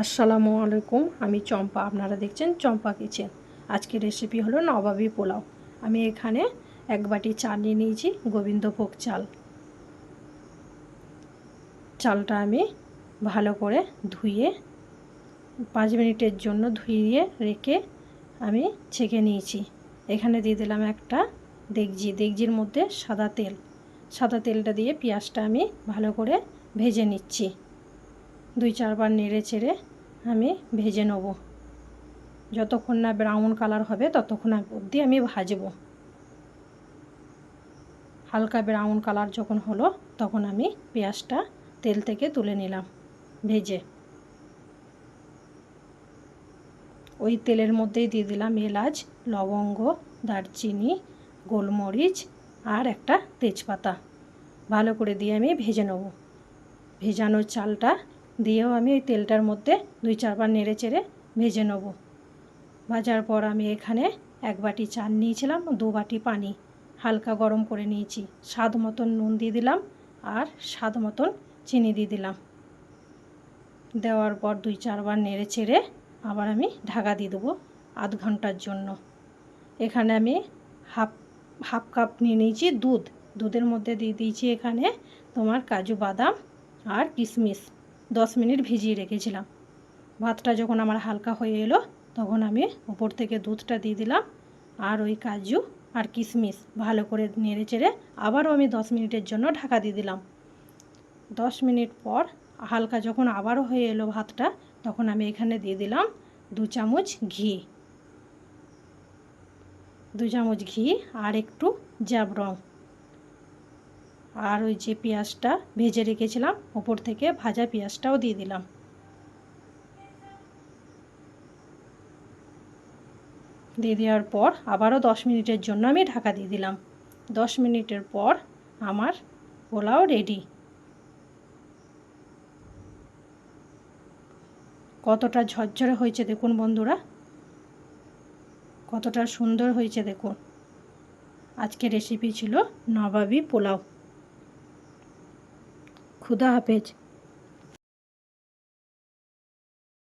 আসসালামু আলাইকুম, আমি চম্পা। আপনারা দেখছেন চম্পা কিচেন। আজকের রেসিপি হলো নবাবী পোলাও। আমি এখানে এক বাটি চাল নিয়ে নিয়েছি, গোবিন্দভোগ চাল। চালটা আমি ভালো করে ধুয়ে, পাঁচ মিনিটের জন্য ধুয়ে রেখে আমি ছেঁকে নিয়েছি। এখানে দিয়ে দিলাম একটা দেগজি দেগজির মধ্যে সাদা তেল। সাদা তেলটা দিয়ে পেঁয়াজটা আমি ভালো করে ভেজে নিচ্ছি। দুই চারবার নেড়ে চেড়ে আমি ভেজে নেব। যতক্ষণ না ব্রাউন কালার হবে, ততক্ষণ অবধি আমি ভাজবো। হালকা ব্রাউন কালার যখন হলো, তখন আমি পেঁয়াজটা তেল থেকে তুলে নিলাম ভেজে। ওই তেলের মধ্যেই দিয়ে দিলাম এলাচ, লবঙ্গ, দারচিনি, গোলমরিচ আর একটা তেজপাতা। ভালো করে দিয়ে আমি ভেজে নেব। ভেজানো চালটা দিয়েও আমি ওই তেলটার মধ্যে দুই চারবার নেড়ে চেড়ে ভেজে নেব। ভাজার পর আমি এখানে এক বাটি চাল নিয়েছিলাম, দু বাটি পানি। হালকা গরম করে নিয়েছি। স্বাদ মতন নুন দিয়ে দিলাম আর স্বাদ মতন চিনি দিয়ে দিলাম। দেওয়ার পর দুই চারবার নেড়ে চেড়ে আবার আমি ঢাকা দিয়ে দেবো আধ ঘণ্টার জন্য। এখানে আমি হাফ হাফ কাপ নিয়ে নিয়েছি দুধ। দুধের মধ্যে দিয়ে দিয়েছি এখানে তোমার কাজু বাদাম আর কিশমিশ। দশ মিনিট ভিজিয়ে রেখেছিলাম। ভাতটা যখন আমার হালকা হয়ে এলো, তখন আমি উপর থেকে দুধটা দিয়ে দিলাম আর ওই কাজু আর কিশমিশ ভালো করে নেড়ে চেড়ে আবারও আমি দশ মিনিটের জন্য ঢাকা দিয়ে দিলাম। দশ মিনিট পর হালকা যখন আবারও হয়ে এলো ভাতটা, তখন আমি এখানে দিয়ে দিলাম দু চামচ ঘি। দু চামচ ঘি আর একটু জ্যাবরং। আর ওই যে পেঁয়াজটা ভেজে রেখেছিলাম, ওপর থেকে ভাজা পেঁয়াজটাও দিয়ে দিলাম। দিয়ে দেওয়ার পর আবারও দশ মিনিটের জন্য আমি ঢাকা দিয়ে দিলাম। দশ মিনিটের পর আমার পোলাও রেডি কতটা ঝরঝরে হয়েছে দেখুন বন্ধুরা। কতটা সুন্দর হয়েছে দেখুন। আজকে রেসিপি ছিল নবাবী পোলাও। ખુદા હાફેજ